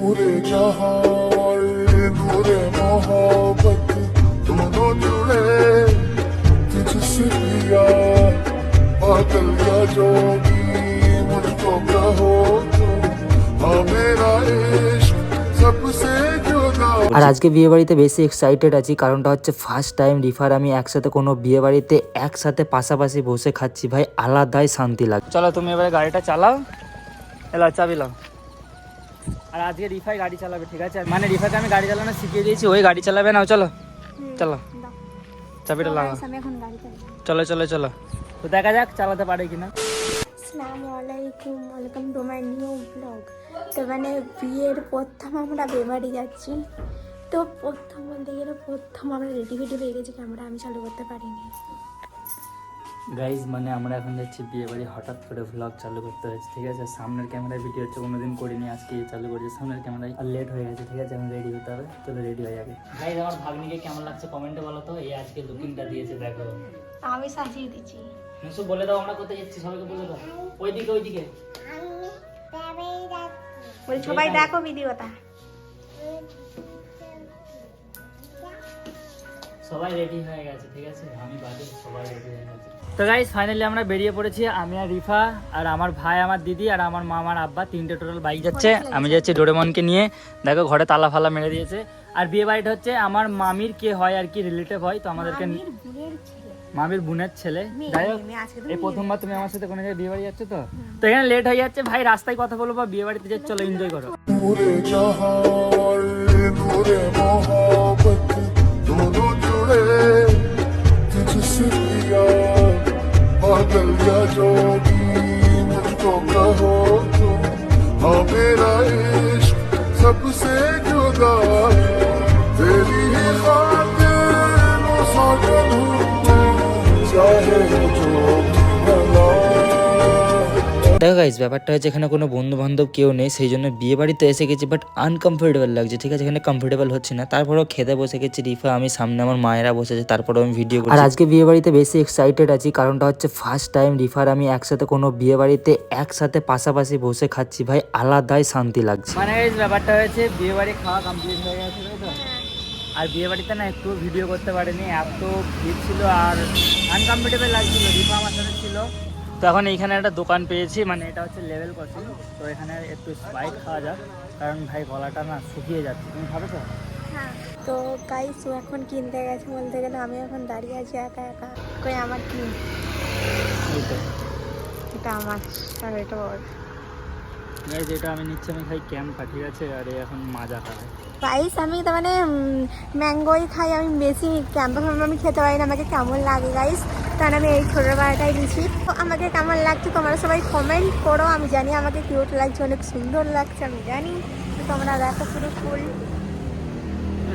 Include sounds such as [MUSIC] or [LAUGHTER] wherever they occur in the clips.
नूरे जहां और नूरे मोहब्बत दोनों जुड़े तुझसे पिया बादल या जोगी मुझको कहो तुम हाँ मेरा इश्क सबसे जुदा আর আজকে বিয়ে বাড়িতে বেশি এক্সাইটেড আছি কারণটা হচ্ছে ফার্স্ট টাইম রিফার আমি একসাথে কোনো বিয়ে বাড়িতে একসাথে পাশাপাশি বসে খাচ্ছি ভাই আলাদাই শান্তি লাগে চলো তুমি এবারে গাড়িটা চালাও এলা চাবি লাও আর আজকে রিফাই গাড়ি চালাবে ঠিক আছে? মানে রিফাকে আমি গাড়ি চালানো শিখিয়ে দিয়েছি ওই গাড়ি চালাবে নাও চলো। চলো। চাবিটা চালাই চলো চলো চলো। তো দেখা যাক চালাতে পারে কিনা। আসসালামু আলাইকুম welcome to my new blog তো মানে বিয়ের প্রথম আমরা বেবাড়ি যাচ্ছি। তো প্রথম বলতে গেলে প্রথম আমরা রেডি ফেডি হয়ে গেছি ক্যামেরা আমি চালু করতে পারিনি। গাইজ মানে আমরা এখন যাচ্ছি বিয়ে বাড়ি হঠাৎ করে ভ্লগ চালু করতে হয়েছে ঠিক আছে? সামনের ক্যামেরায় ভিডিও হচ্ছে কোনোদিন করিনি আজকে চালু করছি। সামনের ক্যামেরায় আর লেট হয়ে গেছে ঠিক আছে? আমি রেডি হতে হবে। চলো রেডি হয়ে যাবে গাইজ আমার ভাগ্নিকে কেমন লাগছে কমেন্টে বলো তো? এই আজকে লুকিংটা দিয়েছে দেখো। আমি সাজিয়ে দিচ্ছি। মুসু বলে দাও আমরা কোথায় যাচ্ছি? সবাইকে বলে দাও। ওইদিকে ওইদিকে। বলি সবাই দেখো ভিডিওটা। সবাই রেডি হয়ে গেছে ঠিক আছে? আমি বাদে সবাই রেডি হয়ে গেছে। তো গাইজ ফাইনালি আমরা বেরিয়ে পড়েছি। আমি আর রিফা আর আমার ভাই আমার দিদি আর আমার মা আমার আব্বা তিনটে টোটাল বাইক যাচ্ছে। আমি যাচ্ছি ডোরেমনকে নিয়ে। দেখো ঘরে তালা ফালা মেরে দিয়েছে। আর বিয়ে বাড়িটা হচ্ছে আমার মামির কে হয় আর কি রিলেটিভ হয় তো আমাদেরকে মামির বোনের ছেলে। যাই হোক এই প্রথমবার তুমি আমার সাথে কোনো জায়গায় বিয়ে বাড়ি যাচ্ছ তো? তো এখানে লেট হয়ে যাচ্ছে। ভাই রাস্তায় কথা বলব বা বিয়ে বাড়িতে যাচ্ছ চলো এনজয় করো। your. দেখো গাইজ ব্যাপারটা হচ্ছে এখানে কোনো বন্ধু বান্ধব কেউ নেই সেই জন্য বিয়ে বাড়িতে এসে গেছি বাট আনকমফোর্টেবল লাগছে ঠিক আছে? এখানে কমফোর্টেবল হচ্ছে না। তারপরেও খেতে বসে গেছি রিফা আমি সামনে আমার মায়েরা বসেছে তারপরেও আমি ভিডিও আর আজকে বিয়ে বাড়িতে বেশি এক্সাইটেড আছি কারণটা হচ্ছে ফার্স্ট টাইম রিফার আমি একসাথে কোনো বিয়ে বাড়িতে একসাথে পাশাপাশি বসে খাচ্ছি ভাই আলাদাই শান্তি লাগছে। মানে ব্যাপারটা হয়েছে বিয়ে বাড়ি খাওয়া কমপ্লিট হয়ে গেছে তো? আর বিয়ে বাড়িতে না একটু ভিডিও করতে পারিনি এত ভিড় ছিল আর আনকমফোর্টেবল লাগছিল রিফা আমার সাথে ছিল। তো এখন এইখানে একটা দোকান পেয়েছি মানে এটা হচ্ছে লেভেল ক্রসিং তো এখানে একটু স্প্রাইট খাওয়া যাক কারণ ভাই গলাটা না শুকিয়ে যাচ্ছে। তুমি খাবে তো? হ্যাঁ তো গাইস ও এখন কিনতে গেছে বলতে গেলে আমি এখন দাঁড়িয়ে আছি একা একা। কই আমার কি? এটা আমার আর এটা ওর। গাইজ এটা আমি নিচ্ছি আমি খাই ক্যাম্পটা ঠিক আছে? আর এখন মাজা খাবে। গাইস আমি তো মানে ম্যাঙ্গোই খাই আমি বেশি ক্যাম্পা আমি খেতে পারি না আমাকে কেমন লাগে গাইস কারণ আমি এই ছোটো বেলাটাই দিচ্ছি তো আমাকে কেমন লাগছে তোমরা সবাই কমেন্ট করো। আমি জানি আমাকে কিউট লাগছে অনেক সুন্দর লাগছে আমি জানি। তো তোমরা দেখো পুরো ফুল।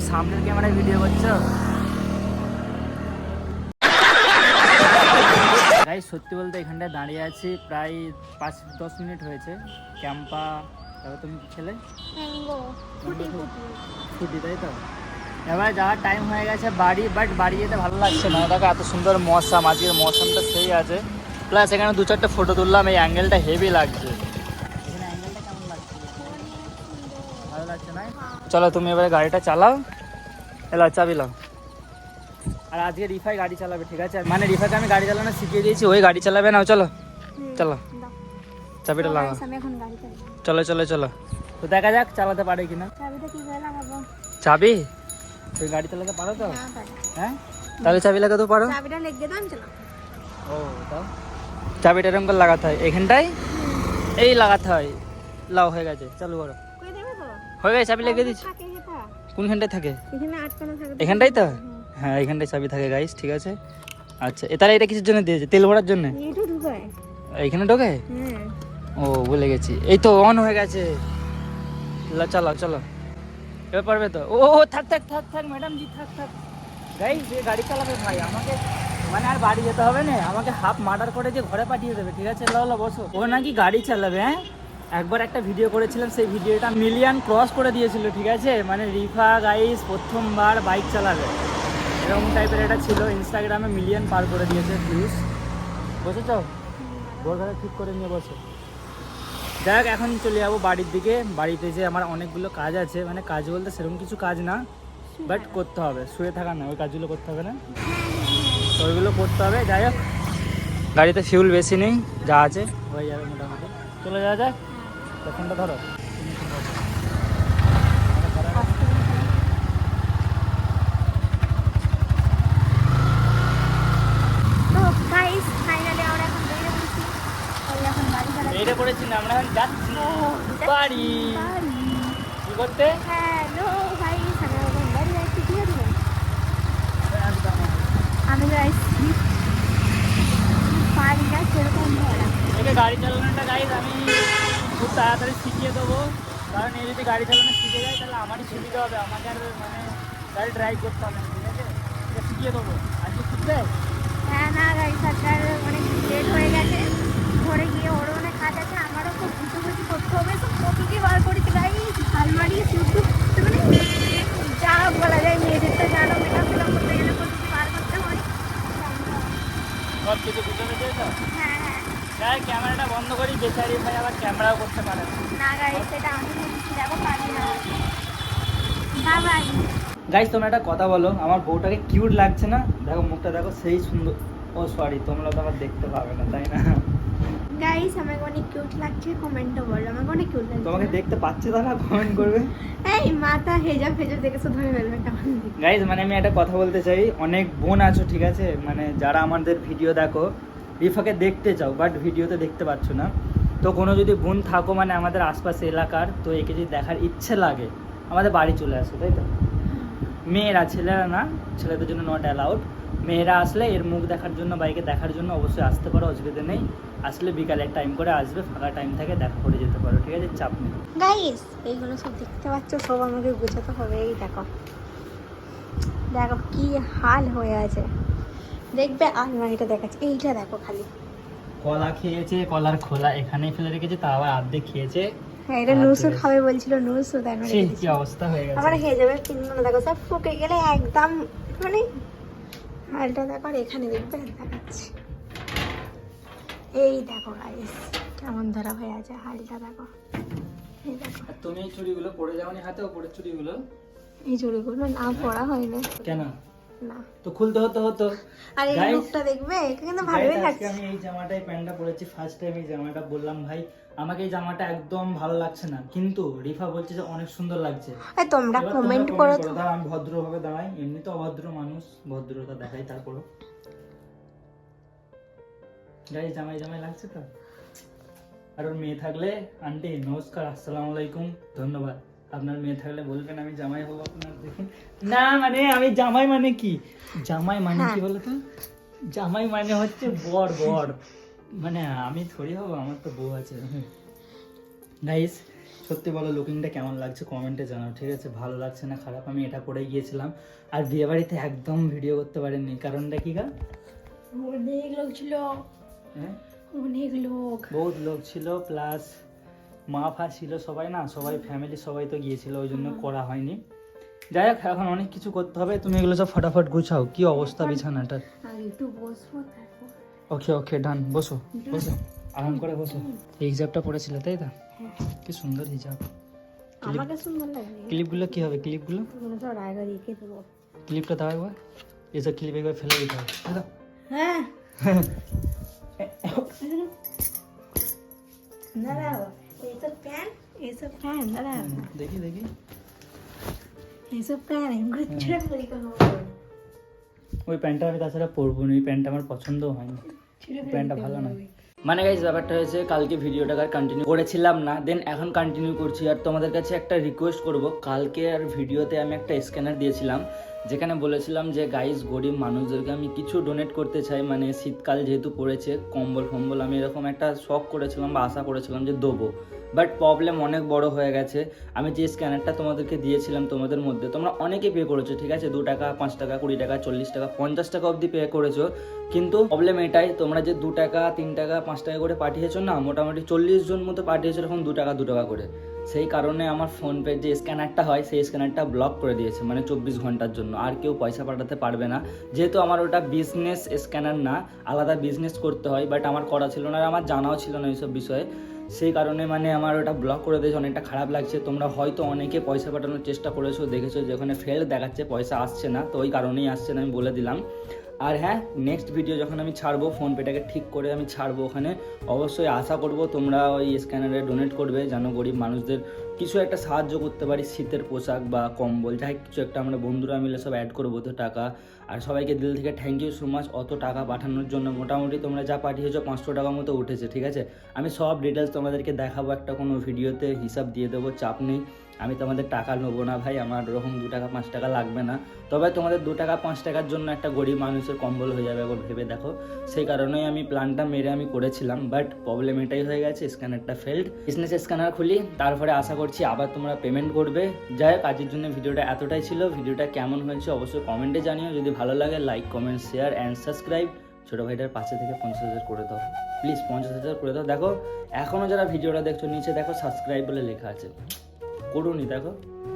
সামনের ক্যামেরায় ভিডিও করছ? গাইজ সত্যি বলতে এখানটায় দাঁড়িয়ে আছি। প্রায় পাঁচ দশ মিনিট হয়েছে। ক্যাম্পা তারপর তুমি খেলে? ফুটি ছুটি তাই তো? এবার যাওয়ার টাইম হয়ে গেছে বাড়ি বাট বাড়ি যেতে ভালো লাগছে না। দেখো এত সুন্দর মশা আজকের মৌসুমটা সেই আছে। প্লাস এখানে দু চারটে ফটো তুললাম এই অ্যাঙ্গেলটা হেভি লাগছে। চলো তুমি এবারে গাড়িটা চালাও। এলা চাবি লাও আর আজকে রিফাই গাড়ি চালাবে ঠিক আছে? মানে রিফাকে আমি গাড়ি চালানো শিখিয়ে দিয়েছি ওই গাড়ি চালাবে না চলো। চলো। চাবিটা লাগাও। চলো চলো চলো। তো দেখা যাক চালাতে পারে কিনা। চাবি? তুই গাড়ি চালাতে পারো তো? হ্যাঁ তাহলে চাবি লাগাতে পারো? চাবিটা লেগে দাও আমি ও তাও চাবিটা এরকম করে লাগাতে হয়। এখানটায়? এই লাগাতে হয়। লাও হয়ে গেছে। চালু করো। হয়ে গেছে চাবি লেগে দিচ্ছি কোনখানটায় থাকে। এখানটাই তো। হ্যাঁ এখানটায় চাবি থাকে গাইস ঠিক আছে? আচ্ছা এ তাহলে এটা কিসের জন্য দিয়েছে? তেল ভরার জন্য? এইখানে ঢোকে? হ্যাঁ ও ভুলে গেছি। এই তো অন হয়ে গেছে। লা, চলো চলো এবার পারবে তো? ও থাক থাক থাক থাক ম্যাডাম জি, থাক থাক। গাই যে গাড়ি চালাবে ভাই, আমাকে মানে আর বাড়ি যেতে হবে না। আমাকে হাফ মার্ডার করে যে ঘরে পাঠিয়ে দেবে, ঠিক আছে? লাও বসো। ও নাকি গাড়ি চালাবে হ্যাঁ? একবার একটা ভিডিও করেছিলাম, সেই ভিডিওটা মিলিয়ন ক্রস করে দিয়েছিল, ঠিক আছে? মানে রিফা গাইস প্রথমবার বাইক চালাবে। এরকম টাইপের এটা ছিল ইনস্টাগ্রামে মিলিয়ন পার করে দিয়েছে ভিউজ বসেছ? বোর ঠিক করে নিয়ে বসো। দেখ এখন চলে যাব বাড়ির দিকে। বাড়িতে যে আমার অনেকগুলো কাজ আছে মানে কাজ বলতে সেরকম কিছু কাজ না বাট করতে হবে। শুয়ে থাকা না ওই কাজগুলো করতে হবে না। তো ওইগুলো করতে হবে যাই হোক। গাড়িতে ফিউল বেশি নেই যা আছে হয়ে যাবে মোটামুটি। চলে যাওয়া যাক। তো ধরো তো গাইস ফাইনালি আমরা এখন বেরিয়ে পড়েছি ওই এখন বাড়ি চলে এইটা করেছি না আমরা এখন যাচ্ছি বাড়ি কি করতে হ্যালো গাইস আমরা এখন বাড়ি যাচ্ছি ঠিক আছে যাচ্ছি সেরকম ভরা গাড়ি চালানোটা গাইজ আমি খুব তাড়াতাড়ি শিখিয়ে দেবো। কারণ এ যদি গাড়ি চালানো শিখে যায় তাহলে আমারই সুবিধা হবে। আমাকে আর মানে গাড়ি ড্রাইভ করতে হবে ঠিক আছে? এটা শিখিয়ে দেবো। আজকে শিখবে? হ্যাঁ না গাইস আজকাল অনেক লেট হয়ে গেছে। ঘরে গিয়ে ওরও অনেক কাজ আছে আমারও খুব কিছু কিছু করতে হবে সব কতটি বার করেছি গাইস আলমারি শুধু মানে যা বলা যায় মেয়েদের তো জানো মেকআপ টেকআপ করতে গেলে কতটি বার করতে হয় সব কিছু বুঝে পেয়েছে তো হ্যাঁ হ্যাঁ যাই ক্যামেরাটা বন্ধ করি বেচারি ক্যামেরাও করতে পারে না গাইস সেটা আমি দেখো পারি না। বাবাই তোমরা একটা কথা বলো আমার বউটাকে কিউট লাগছে না? দেখো মুখটা দেখো সেই সুন্দর ও সরি তোমরা তো আবার দেখতে পাবে না তাই না? গাইস আমাকে অনেক কিউট লাগছে কমেন্টও বলো আমাকে অনেক কিউট লাগছে। তোমাকে দেখতে পাচ্ছে তারা কমেন্ট করবে? এই মাথা হেজাব হেজাব দেখে শুধু ধরে ফেলবে কেমন? গাইজ মানে আমি একটা কথা বলতে চাই অনেক বোন আছো ঠিক আছে? মানে যারা আমাদের ভিডিও দেখো রিফাকে দেখতে চাও বাট ভিডিওতে দেখতে পাচ্ছ না। তো কোনো যদি বোন থাকো মানে আমাদের আশপাশে এলাকার, তো একে যদি দেখার ইচ্ছে লাগে, আমাদের বাড়ি চলে আসো, তাই তো? মেয়েরা, ছেলেরা না, ছেলেদের জন্য নট অ্যালাউড মেয়েরা আসলে এর মুখ দেখার জন্য বাইকে দেখার জন্য অবশ্যই আসতে পারো, অসুবিধা নেই। আসলে বিকালের টাইম করে আসবে, ফাঁকা টাইম থাকে দেখা করে যেতে পারো, ঠিক আছে? চাপ নেই। গাইস এইগুলো সব দেখতে পাচ্ছ, সব আমাকে গুছাতে হবে, এই দেখো। দেখো কি হাল হয়ে আছে। দেখবে আলমারিটা দেখাচ্ছে, এইটা দেখো খালি। কলা খেয়েছে কলার খোলা এখানেই ফেলে রেখেছে তা আবার আর্ধেক খেয়েছে। হ্যাঁ এটা নুসু খাবে বলছিল নুসু তাই কি অবস্থা হয়ে গেছে। আবার হেজাবের পিনগুলো দেখো সব ফুকে গেলে একদম মানে হালটা দেখো এখানে দেখবে দেখাচ্ছি। এই দেখো গাইস কেমন ধরা হয়ে আছে হালটা দেখো। তুমি এই চুড়িগুলো পরে যাওনি হাতে ওপরের চুড়িগুলো? এই চুড়িগুলো না পড়া হয়নি। কেন? না। তো খুলতে হতো হতো। আর এই লুকটা দেখবে? কিন্তু ভালোই লাগছে। আমি এই জামাটাই প্যান্টটা পরেছি। ফার্স্ট টাইম এই জামাটা বললাম ভাই আমাকে এই জামাটা একদম ভালো লাগছে না। কিন্তু রিফা বলছে যে অনেক সুন্দর লাগছে। তোমরা কমেন্ট করো তো। আমি ভদ্রভাবে দাঁড়াই। এমনি তো অভদ্র মানুষ ভদ্রতা দেখাই তারপরও। গাই জামাই জামাই লাগছে তো? আর ওর মেয়ে থাকলে আন্টি নমস্কার আসসালামু আলাইকুম ধন্যবাদ। আপনার মেয়ে থাকলে বলবেন আমি জামাই হব আপনার দেখুন। না মানে আমি জামাই মানে কি? জামাই মানে কি হ্যাঁ। বলতো? জামাই মানে হচ্ছে বর বর। মানে আমি থরি হব আমার তো বউ আছে। গাইস সত্যি বলো লুকিংটা কেমন লাগছে? কমেন্টে জানাও ঠিক আছে? ভালো লাগছে না খারাপ? আমি এটা করে গিয়েছিলাম। আর বিয়ে বাড়িতে একদম ভিডিও করতে পারিনি। কারণটা কি গা? অনেক লোক ছিল। হ্যাঁ? অনেক লোক। বহুত লোক ছিল প্লাস মা ফা ছিল সবাই না সবাই ফ্যামিলি সবাই তো গিয়েছিল ওই জন্য করা হয়নি। যাই হোক এখন অনেক কিছু করতে হবে তুমি এগুলো সব ফটাফট গুছাও কি অবস্থা বিছানাটার? ওকে ওকে ডান বসো বসো আরাম করে বসো। এই হিজাবটা পড়েছিল তাই তো? হ্যাঁ। কি সুন্দর হিজাব। আমাকে সুন্দর লাগে ক্লিপগুলো কি হবে ক্লিপগুলো কোনো সব রায়গা রেখে দেবো। ক্লিপটা দাও একবার। এসব ক্লিপ একবার ফেলে দিতে হবে হ্যাঁ। [LAUGHS] প্যান এইসব প্যান দাঁড়াও দেখি দেখি। এইসব প্যান এগুলো ছেড়ে ফেলি কখন। ওই প্যান্টটা আমি তাছাড়া পরবো না ওই প্যান্টটা আমার পছন্দও হয়নি। প্যান্টটা ভালো না। মানে গাইজ ব্যাপারটা হয়েছে কালকে ভিডিওটা আর কন্টিনিউ করেছিলাম না দেন এখন কন্টিনিউ করছি। আর তোমাদের কাছে একটা রিকোয়েস্ট করব কালকে আর ভিডিওতে আমি একটা স্ক্যানার দিয়েছিলাম। যেখানে বলেছিলাম যে গাইজ গরিব মানুষদেরকে আমি কিছু ডোনেট করতে চাই। মানে শীতকাল যেহেতু পড়েছে, কম্বল ফম্বল আমি এরকম একটা শখ করেছিলাম বা আশা করেছিলাম যে দেবো। বাট প্রবলেম অনেক বড় হয়ে গেছে। আমি যে স্ক্যানারটা তোমাদেরকে দিয়েছিলাম তোমাদের মধ্যে, তোমরা অনেকে পে করেছ, ঠিক আছে? দু টাকা, পাঁচ টাকা, কুড়ি টাকা, চল্লিশ টাকা, পঞ্চাশ টাকা অবধি পে করেছ। কিন্তু প্রবলেম এটাই, তোমরা যে দু টাকা, তিন টাকা, পাঁচ টাকা করে পাঠিয়েছো না, মোটামুটি চল্লিশ জন মতো পাঠিয়েছো, এরকম দু টাকা দু টাকা করে। সেই কারণে আমার ফোনপে যে স্ক্যানারটা হয়, সেই স্ক্যানারটা ব্লক করে দিয়েছে মানে চব্বিশ ঘণ্টার জন্য। আর কেউ পয়সা পাঠাতে পারবে না। যেহেতু আমার ওটা বিজনেস স্ক্যানার না, আলাদা বিজনেস করতে হয় বাট আমার করা ছিল না আর আমার জানাও ছিল না এইসব বিষয়ে। সেই কারণে মানে আমার ওটা ব্লক করে দিয়েছে, অনেকটা খারাপ লাগছে। তোমরা হয়তো অনেকে পয়সা পাঠানোর চেষ্টা করেছ, দেখেছ যে ওখানে ফেল দেখাচ্ছে, পয়সা আসছে না, তো ওই কারণেই আসছে না, আমি বলে দিলাম। আর হ্যাঁ নেক্সট ভিডিও যখন আমি ছাড়বো, ফোনপেটাকে ঠিক করে আমি ছাড়বো ওখানে, অবশ্যই আশা করব তোমরা ওই স্ক্যানারে ডোনেট করবে যেন গরিব মানুষদের কিছু একটা সাহায্য করতে পারি, শীতের পোশাক বা কম্বল, যাই কিছু একটা আমরা বন্ধুরা মিলে সব অ্যাড করব তো টাকা। আর সবাইকে দিল থেকে থ্যাংক ইউ সো মাচ অত টাকা পাঠানোর জন্য মোটামুটি তোমরা যা পাঠিয়েছো পাঁচশো টাকা মতো উঠেছে, ঠিক আছে? আমি সব ডিটেলস তোমাদেরকে দেখাবো, একটা কোনো ভিডিওতে হিসাব দিয়ে দেবো, চাপ নেই। আমি তোমাদের টাকা নেব না ভাই, আমার ওরকম দু টাকা, পাঁচ টাকা লাগবে না। তবে তোমাদের দু টাকা, পাঁচ টাকার জন্য একটা গরিব মানুষের কম্বল হয়ে যাবে একবার ভেবে দেখো। সেই কারণেই আমি প্ল্যানটা মেরে আমি করেছিলাম বাট প্রবলেম এটাই হয়ে গেছে স্ক্যানারটা ফেল্ড বিজনেস স্ক্যানার খুলি, তারপরে আশা করছি আবার তোমরা পেমেন্ট করবে। যাই হোক, আজকের জন্য ভিডিওটা এতটাই ছিল। ভিডিওটা কেমন হয়েছে অবশ্যই কমেন্টে জানিও। যদি ভালো লাগে like comment share and subscribe ছোটো ভাইটার পাশে থেকে পঞ্চাশ হাজার করে দাও। প্লিজ পঞ্চাশ হাজার করে দাও। দেখো এখনও যারা ভিডিওটা দেখছ, নিচে দেখো সাবস্ক্রাইব বলে লেখা আছে। করুনি, দেখো।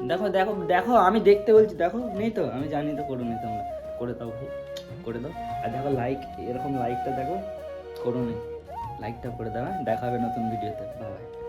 দেখো দেখো দেখো, আমি দেখতে বলছি, দেখো, নেই তো। আমি জানি তো করুনি তোমরা। করে দাও ভাই, করে দাও। আর দেখো লাইক এরকম লাইকটা দেখো, করুনি। লাইকটা করে দাও হ্যাঁ? দেখা হবে নতুন ভিডিওতে বাই